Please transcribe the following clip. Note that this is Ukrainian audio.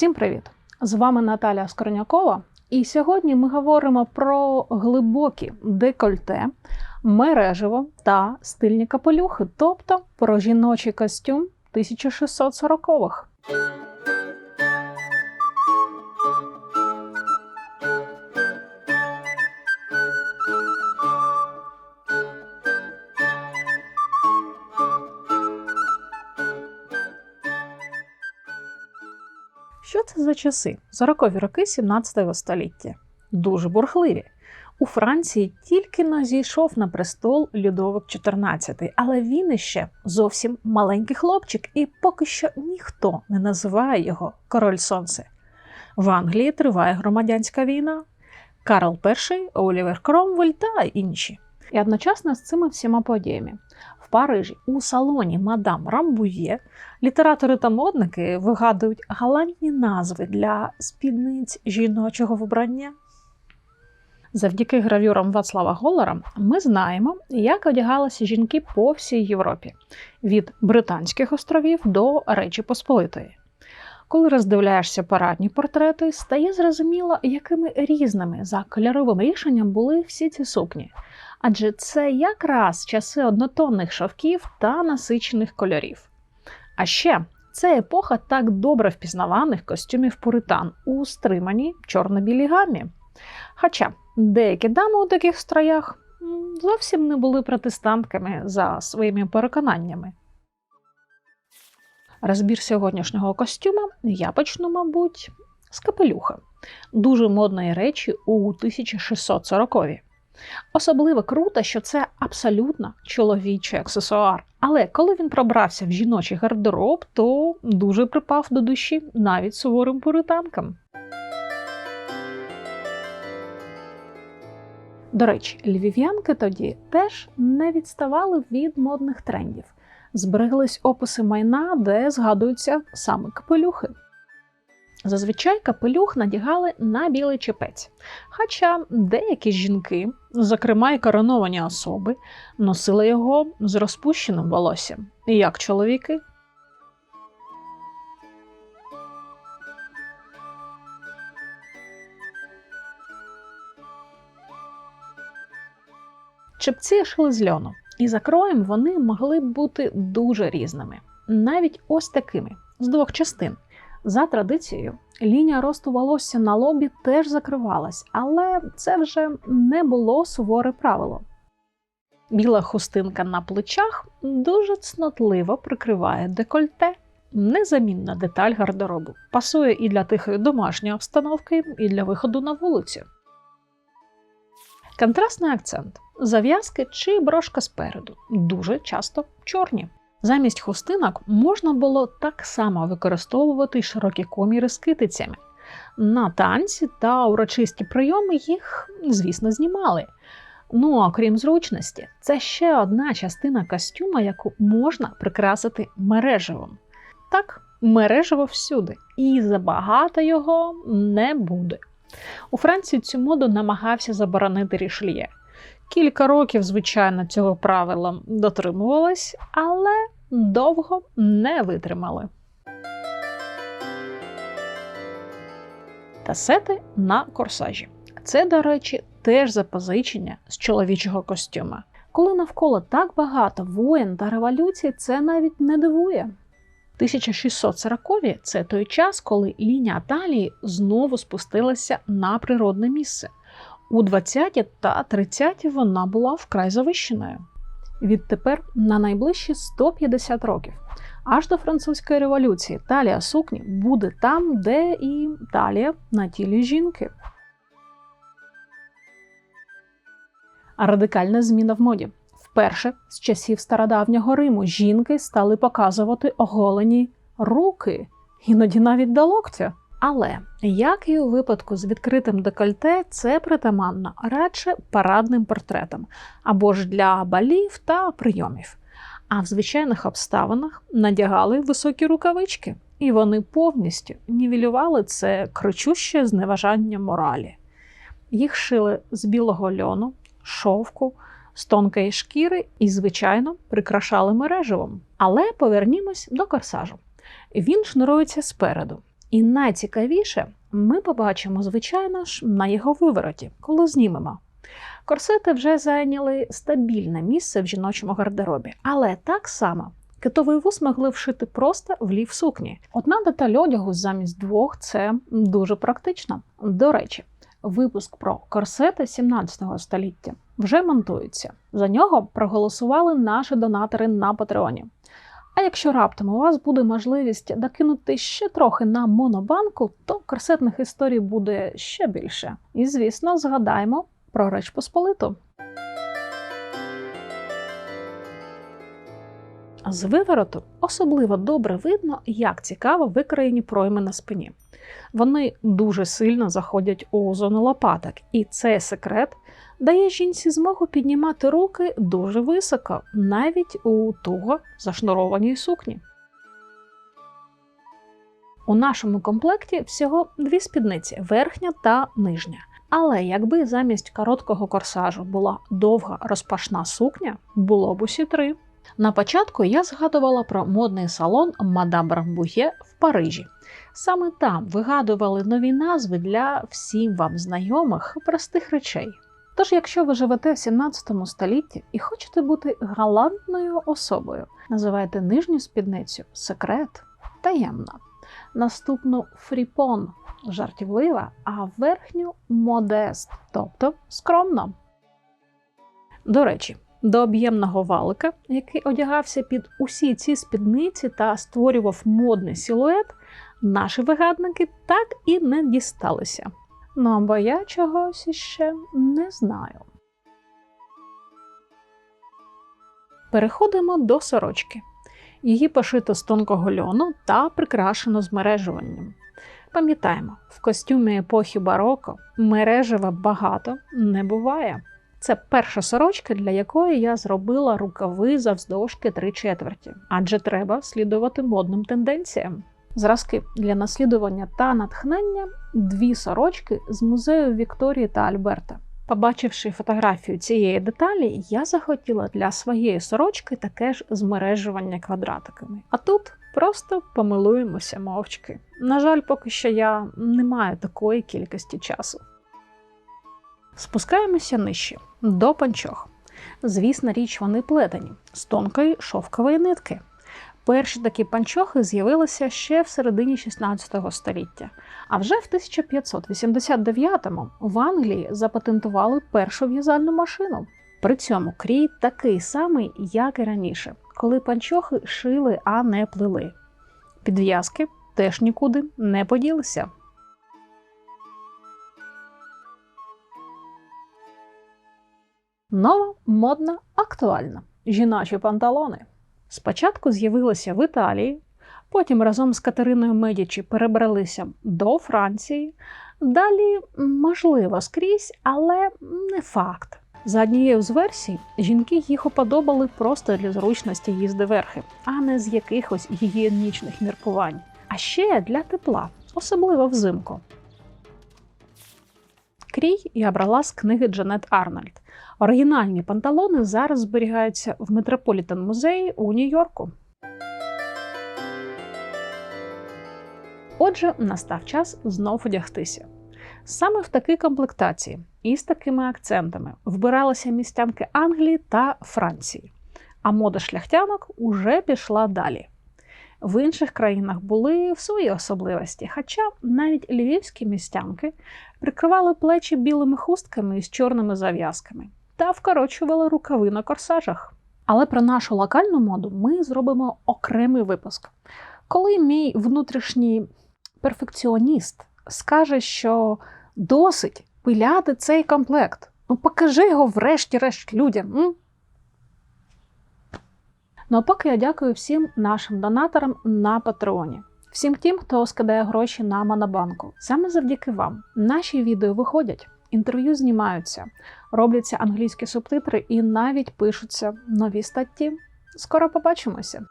Всім привіт! З вами Наталя Скорнякова, і сьогодні ми говоримо про глибокі декольте, мережево та стильні капелюхи, тобто про жіночий костюм 1640-х. За часи? 40-ві роки 17 століття. Дуже бурхливі. У Франції тільки но зійшов на престол Людовик XIV, але він іще зовсім маленький хлопчик, і поки що ніхто не називає його Король Сонце. В Англії триває громадянська війна. Карл І, Олівер Кромвель та інші. І одночасно з цими всіма подіями Парижі у салоні Мадам Рамбує літератори та модники вигадують галантні назви для спідниць жіночого вбрання. Завдяки гравюрам Вацлава Голлера ми знаємо, як одягалися жінки по всій Європі від Британських островів до Речі Посполитої. Коли роздивляєшся парадні портрети, стає зрозуміло, якими різними за кольоровим рішенням були всі ці сукні. Адже це якраз часи однотонних шовків та насичених кольорів. А ще це епоха так добре впізнаваних костюмів пуритан у стриманій чорно-білій гамі. Хоча деякі дами у таких строях зовсім не були протестантками за своїми переконаннями. Розбір сьогоднішнього костюма я почну, мабуть, з капелюха, дуже модної речі у 1640-ві. Особливо круто, що це абсолютно чоловічий аксесуар. Але коли він пробрався в жіночий гардероб, то дуже припав до душі навіть суворим пуританкам. До речі, львів'янки тоді теж не відставали від модних трендів. Збереглись описи майна, де згадуються саме капелюхи. Зазвичай капелюх надягали на білий чепець. Хоча деякі жінки, зокрема й короновані особи, носили його з розпущеним волоссям, як чоловіки. Чепці шили з льону, і за кроєм вони могли бути дуже різними, навіть ось такими з двох частин. За традицією, лінія росту волосся на лобі теж закривалась, але це вже не було суворе правило. Біла хустинка на плечах дуже цнотливо прикриває декольте, незамінна деталь гардеробу. Пасує і для тихої домашньої обстановки, і для виходу на вулицю. Контрастний акцент зав'язки чи брошка спереду, дуже часто чорні. Замість хустинок можна було так само використовувати широкі коміри з китицями. На танці та урочисті прийоми їх, звісно, знімали. Ну а крім зручності, це ще одна частина костюма, яку можна прикрасити мережевим. Так, мережево всюди, і забагато його не буде. У Франції цю моду намагався заборонити рішліє. Кілька років, звичайно, цього правила дотримувалось, але довго не витримали. Тасети на корсажі. Це, до речі, теж запозичення з чоловічого костюма. Коли навколо так багато воєн та революцій, це навіть не дивує. 1640-ві – це той час, коли лінія талії знову спустилася на природне місце. У 20-ті та 30-ті вона була вкрай завищеною. Відтепер на найближчі 150 років. Аж до французької революції талія сукні буде там, де і талія на тілі жінки. Радикальна зміна в моді. Вперше з часів стародавнього Риму жінки стали показувати оголені руки, іноді навіть до локтя. Але, як і у випадку з відкритим декольте, це притаманно радше парадним портретам або ж для балів та прийомів. А в звичайних обставинах надягали високі рукавички, і вони повністю нівелювали це кричуще зневажання моралі. Їх шили з білого льону, шовку, з тонкої шкіри і, звичайно, прикрашали мереживом. Але повернімось до корсажу. Він шнурується спереду І найцікавіше ми побачимо, звичайно ж, на його вивороті, коли знімемо. Корсети вже зайняли стабільне місце в жіночому гардеробі, але так само китовий вус могли вшити просто в лів сукні. Одна деталь одягу замість двох це дуже практично. До речі, випуск про корсети 17 століття вже монтується. За нього проголосували наші донатори на Патреоні. А якщо раптом у вас буде можливість докинути ще трохи на монобанку, то корсетних історій буде ще більше. І, звісно, згадаємо про Реч Посполиту. З вивороту особливо добре видно, як цікаво викроєні пройми на спині. Вони дуже сильно заходять у зону лопаток, і цей секрет дає жінці змогу піднімати руки дуже високо, навіть у туго зашнурованій сукні. У нашому комплекті всього дві спідниці верхня та нижня. Але якби замість короткого корсажу була довга розпашна сукня, було б усі три. На початку я згадувала про модний салон Мадам Брамбує в Парижі. Саме там вигадували нові назви для всім вам знайомих простих речей. Тож, якщо ви живете в 17 столітті і хочете бути галантною особою, називайте нижню спідницю секрет таємна, наступну фріпон жартівлива, а верхню модест, тобто скромно. До речі, до об'ємного валика, який одягався під усі ці спідниці та створював модний силует, наші вигадники так і не дісталися. Ну або я чогось іще не знаю. Переходимо до сорочки. Її пошито з тонкого льону та прикрашено змережуванням. Пам'ятаємо, в костюмі епохи бароко мережева багато не буває. Це перша сорочка, для якої я зробила рукави завздовжки три четверті, адже треба слідувати модним тенденціям. Зразки для наслідування та натхнення дві сорочки з музею Вікторії та Альберта. Побачивши фотографію цієї деталі, я захотіла для своєї сорочки таке ж змережування квадратиками. А тут просто помилуємося мовчки. На жаль, поки що я не маю такої кількості часу. Спускаємося нижче до панчох. Звісна річ, вони плетені з тонкої шовкової нитки. Перші такі панчохи з'явилися ще в середині 16 століття. А вже в 1589-му в Англії запатентували першу в'язальну машину. При цьому крій такий самий, як і раніше, коли панчохи шили, а не плели. Підв'язки теж нікуди не поділися. Нова, модна, актуальна жіночі панталони. Спочатку з'явилися в Італії, потім разом з Катериною Медічі перебралися до Франції. Далі, можливо, скрізь, але не факт. За однією з версій, жінки їх уподобали просто для зручності їзди верхи, а не з якихось гігієнічних міркувань. А ще для тепла, особливо взимку. Крій я брала з книги Джанет Арнольд. Оригінальні панталони зараз зберігаються в Метрополітен музеї у Нью-Йорку. Отже, настав час знов одягтися. Саме в такій комплектації і з такими акцентами вбиралися містянки Англії та Франції, а мода шляхтянок уже пішла далі. В інших країнах були свої особливості, хоча навіть львівські містянки прикривали плечі білими хустками із чорними зав'язками та вкорочували рукави на корсажах. Але про нашу локальну моду ми зробимо окремий випуск. Коли мій внутрішній перфекціоніст скаже, що досить пиляти цей комплект, ну покажи його врешті-решт людям. М? Ну а поки я дякую всім нашим донаторам на Патреоні. Всім тим, хто скидає гроші на Монобанку. Саме завдяки вам наші відео виходять, інтерв'ю знімаються, робляться англійські субтитри і навіть пишуться нові статті. Скоро побачимося!